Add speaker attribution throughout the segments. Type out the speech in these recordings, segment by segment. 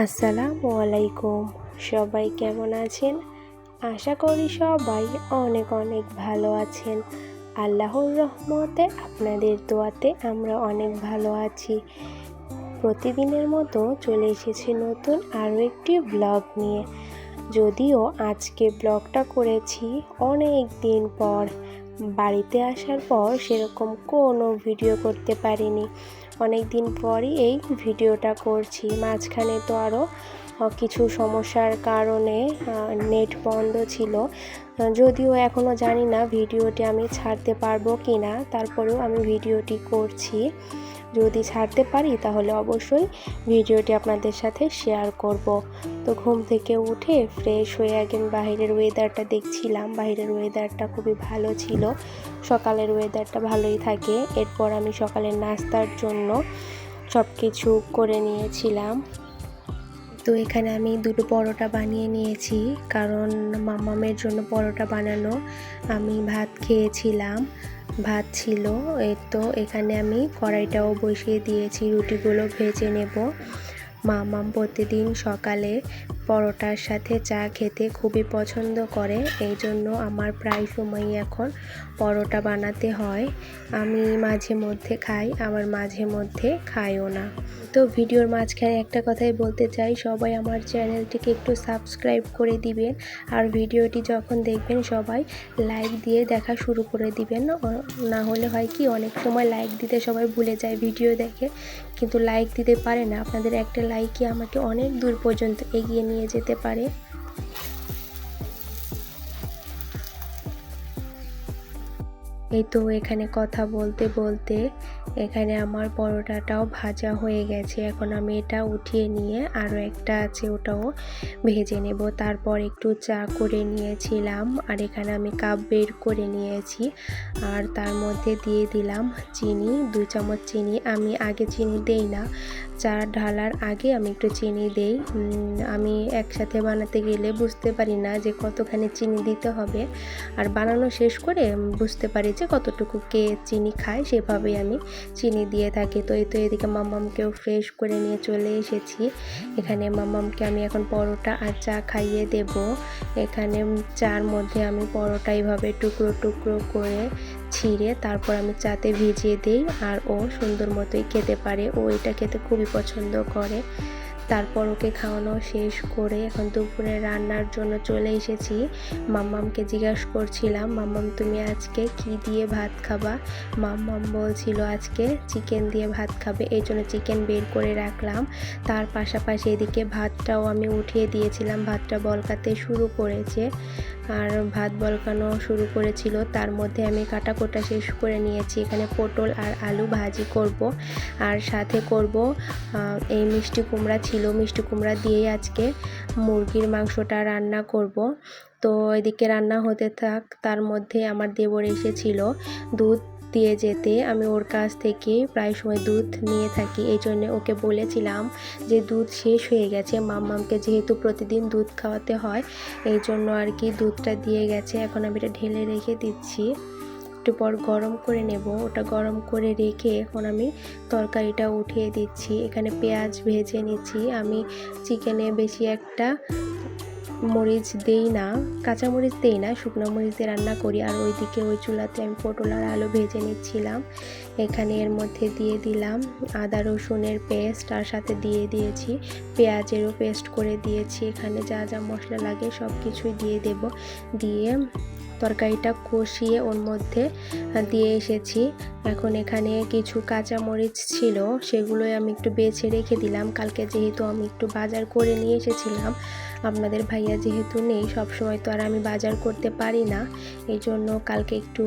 Speaker 1: আসসালামু আলাইকুম। সবাই কেমন আছেন? আশা করি সবাই অনেক অনেক ভালো আছেন। আল্লাহর রহমতে আপনাদের দোয়াতে আমরা অনেক ভালো আছি। প্রতিদিনের মতো চলে এসেছি নতুন আরও একটি ব্লগ নিয়ে। যদিও আজকে ব্লগটা করেছি অনেক দিন পর। বাড়িতে আসার পর সেরকম কোনো ভিডিও করতে পারিনি। অনেক দিন পরই এই ভিডিওটা করছি। মাঝখানে তো আরও কিছু সমস্যার কারণে নেট বন্ধ ছিল। যদিও এখনও জানি না ভিডিওটি আমি ছাড়তে পারব কি না তারপরেও আমি ভিডিওটি করছি। যদি ছাড়তে পারি তাহলে অবশ্যই ভিডিওটি আপনাদের সাথে শেয়ার করব। তো ঘুম থেকে উঠে ফ্রেশ হয়ে একদিন বাহিরের ওয়েদারটা দেখছিলাম। বাহিরের ওয়েদারটা খুবই ভালো ছিল। সকালের ওয়েদারটা ভালোই থাকে। এরপর আমি সকালের নাস্তার জন্য সব কিছু করে নিয়েছিলাম। তো এখানে আমি দুটো পরোটা বানিয়ে নিয়েছি। কারণ মামামের জন্য পরোটা বানানো আমি ভাত খেয়েছিলাম। ভাত ছিল, এই তো এখানে আমি কড়াইটাও বসিয়ে দিয়েছি, রুটিগুলো ভেজে নেব। মামাম প্রতিদিন সকালে পরোটার সাথে চা খেতে খুবই পছন্দ করে। এই জন্য আমার প্রায় সময়ই এখন পরোটা বানাতে হয়। আমি মাঝে মধ্যে খাই আবার মাঝে মধ্যে খাইও না। তো ভিডিওর মাঝখানে একটা কথাই বলতে চাই, সবাই আমার চ্যানেলটিকে একটু সাবস্ক্রাইব করে দিবেন আর ভিডিওটি যখন দেখবেন সবাই লাইক দিয়ে দেখা শুরু করে দিবেন। না হলে হয় কি, অনেক সময় লাইক দিতে সবাই ভুলে যায় ভিডিও দেখে। কিন্তু লাইক দিতে পারে না। আপনাদের একটা লাইকই আমাকে অনেক দূর পর্যন্ত এগিয়ে নিয়ে যেতে পারে। এই তো এখানে কথা বলতে বলতে এখানে আমার পরোটাটাও ভাজা হয়ে গেছে। এখন আমি এটা উঠিয়ে নিয়ে আরও একটা আছে ওটাও ভেজে নেব। তারপর একটু চা করে নিয়েছিলাম আর এখানে আমি কাপ বের করে নিয়েছি আর তার মধ্যে দিয়ে দিলাম চিনি, দুই চামচ চিনি। আমি আগে চিনি দেই না, চা ঢালার আগে আমি একটু চিনি দেই। আমি একসাথে বানাতে গেলে বুঝতে পারি না যে কতখানি চিনি দিতে হবে। আর বানানো শেষ করে বুঝতে পারি যে কতটুকু কে চিনি খায় সেভাবেই আমি চিনি দিয়ে থাকি। তো এই তো এদিকে মাম্মামকেও ফ্রেশ করে নিয়ে চলে এসেছি। এখানে মাম্মামকে আমি এখন পরোটা আর চা খাইয়ে দেব। এখানে চার মধ্যে আমি পরোটা এইভাবে টুকরো টুকরো করে ছিঁড়ে তারপর আমি চাতে ভিজিয়ে দিই আর ও সুন্দর মতোই খেতে পারে। ও এটা খেতে খুবই পছন্দ করে। তারপর ওকে খাওয়ানো শেষ করে এখন দুপুরে রান্নার জন্য চলে এসেছি। মাম্মামকে জিজ্ঞাসা করছিলাম, মাম্মাম, তুমি আজকে কি দিয়ে ভাত খাবা? মাম্মাম বলছিল, আজকে চিকেন দিয়ে ভাত খাবে। এই জন্য চিকেন বের করে রাখলাম। তার পাশাপাশি এদিকে ভাতটাও আমি উঠিয়ে দিয়েছিলাম। ভাতটা বলকাতে শুরু করেছে। আর ভাত বলকানো শুরু করেছিল। তার মধ্যে আমি কাটা কোটা শেষ করে নিয়েছি। এখানে পটল আর আলু ভাজি করব আর সাথে করব এই মিষ্টি কুমড়া ছিল। মিষ্টি কুমড়া দিয়েই আজকে মুরগির মাংসটা রান্না করব। তো এদিকে রান্না হতে থাক। তার মধ্যে আমার দেবর এসেছিল দুধ দিয়ে যেতে আমি ওর কাছ থেকে প্রায় সময় দুধ নিয়ে থাকি। এই জন্য ওকে বলেছিলাম যে দুধ শেষ হয়ে গেছে। মাম্মামকে যেহেতু প্রতিদিন দুধ খাওয়াতে হয়, এই জন্য আর কি দুধটা দিয়ে গেছে। এখন আমি এটা ঢেলে রেখে দিচ্ছি। একটু পর গরম করে নেব। ওটা গরম করে রেখে এখন আমি তরকারিটা উঠিয়ে দিচ্ছি। এখানে পেঁয়াজ ভেজে নিচ্ছি। আমি চিকেনে বেশি একটা মরিচ দেই না, কাঁচা মরিচ দেই না, শুকনো মরিচ দিয়ে রান্না করি। আর ওইদিকে ওই চুলাতে আমি পটল আর আলু ভেজে নিচ্ছিলাম। এখানে এর মধ্যে দিয়ে দিলাম আদা, রসুনের পেস্ট আর সাথে দিয়ে দিয়েছি পেঁয়াজেরও পেস্ট করে দিয়েছি। এখানে যা যা মশলা লাগে সব কিছুই দিয়ে দেব। দিয়ে তরকারিটা কষিয়ে ওর মধ্যে দিয়ে এসেছি। এখন এখানে কিছু কাঁচা মরিচ ছিল, সেগুলোই আমি একটু বেছে রেখে দিলাম। কালকে যেহেতু আমি একটু বাজার করে নিয়ে এসেছিলাম, আপনাদের ভাইয়া যেহেতু নেই সব সময় তো আর আমি বাজার করতে পারি না। এই জন্য কালকে একটু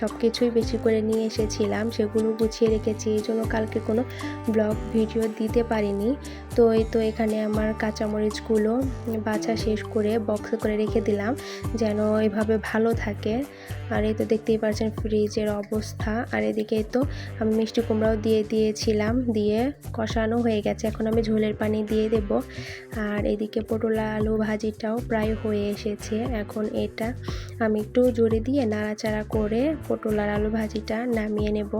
Speaker 1: সব কিছুই বেশি করে নিয়ে এসেছিলাম, সেগুলো গুছিয়ে রেখেছি। এই জন্য কালকে কোনো ব্লগ, ভিডিও দিতে পারিনি। তো এই তো এখানে আমার কাঁচামরিচগুলো বাছা শেষ করে বক্সে করে রেখে দিলাম, যেন এভাবে ভালো থাকে। আর এই তো দেখতেই পাচ্ছেন ফ্রিজের অবস্থা। আর এদিকে তো আমি মিষ্টি কুমড়াও দিয়ে দিয়েছিলাম, দিয়ে কষানো হয়ে গেছে। এখন আমি ঝোলের পানি দিয়ে দেব। আর এদিকে পটল, আলু ভাজিটাও প্রায় হয়ে এসেছে। এখন এটা আমি একটু জোরে দিয়ে নাড়াচাড়া করে পটল আর আলু ভাজিটা নামিয়ে নেব।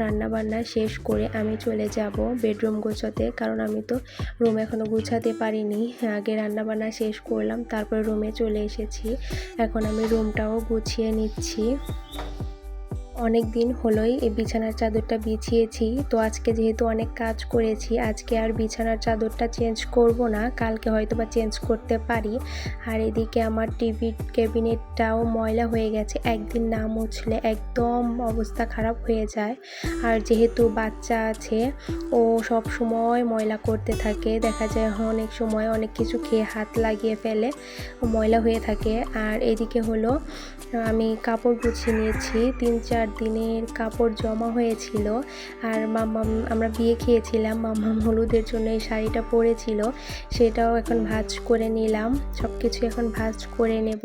Speaker 1: রান্না বান্না শেষ করে আমি চলে যাব বেডরুম গোছাতে, কারণ আমি তো রুম এখনও গুছাতে পারিনি। আগে রান্না বান্না শেষ করলাম, তারপর রুমে চলে এসেছি। এখন আমি রুমটাও গুছিয়ে নিচ্ছি। অনেক দিন হলোই এই বিছানার চাদরটা বিছিয়েছি। তো আজকে যেহেতু অনেক কাজ করেছি, আজকে আর বিছানার চাদরটা চেঞ্জ করব না, কালকে হয়তো বা চেঞ্জ করতে পারি। আর এদিকে আমার টিভি ক্যাবিনেটটাও ময়লা হয়ে গেছে, একদিন না মুছলে একদম অবস্থা খারাপ হয়ে যায়। আর যেহেতু বাচ্চা আছে, ও সব সময় ময়লা করতে থাকে, দেখা যায় অনেক সময় অনেক কিছু খেয়ে হাত লাগিয়ে ফেলে, ময়লা হয়ে থাকে। আর এদিকে হলো, আমি কাপড় গুছিয়ে নিয়েছি, তিন চার দিনের কাপড় জমা হয়েছিল। আর মাম্মাম আমরা বিয়ে খেয়েছিলাম মাম্মাম হলুদের জন্য এই শাড়িটা পরেছিল। সেটাও এখন ভাজ করে নিলাম। সব কিছু এখন ভাজ করে নেব।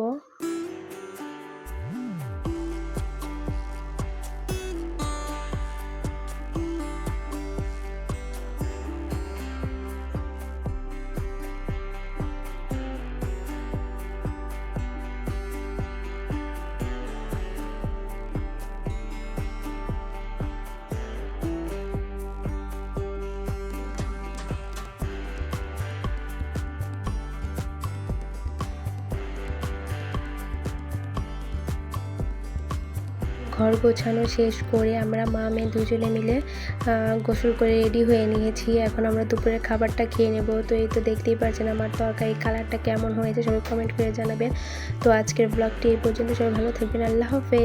Speaker 1: ঘর গোছানো শেষ করে আমরা মা মেয়ে দুজনে মিলে গোসল করে রেডি হয়ে নিয়েছি। এখন আমরা দুপুরের খাবারটা খেয়ে নেব। তো এই তো দেখতেই পারছেন আমার তরকারি কালারটা কেমন হয়েছে, সবাই কমেন্ট করে জানাবেন। তো আজকের ব্লগটি এই পর্যন্ত। সবাই ভালো থাকবেন। আল্লাহ হাফেজ।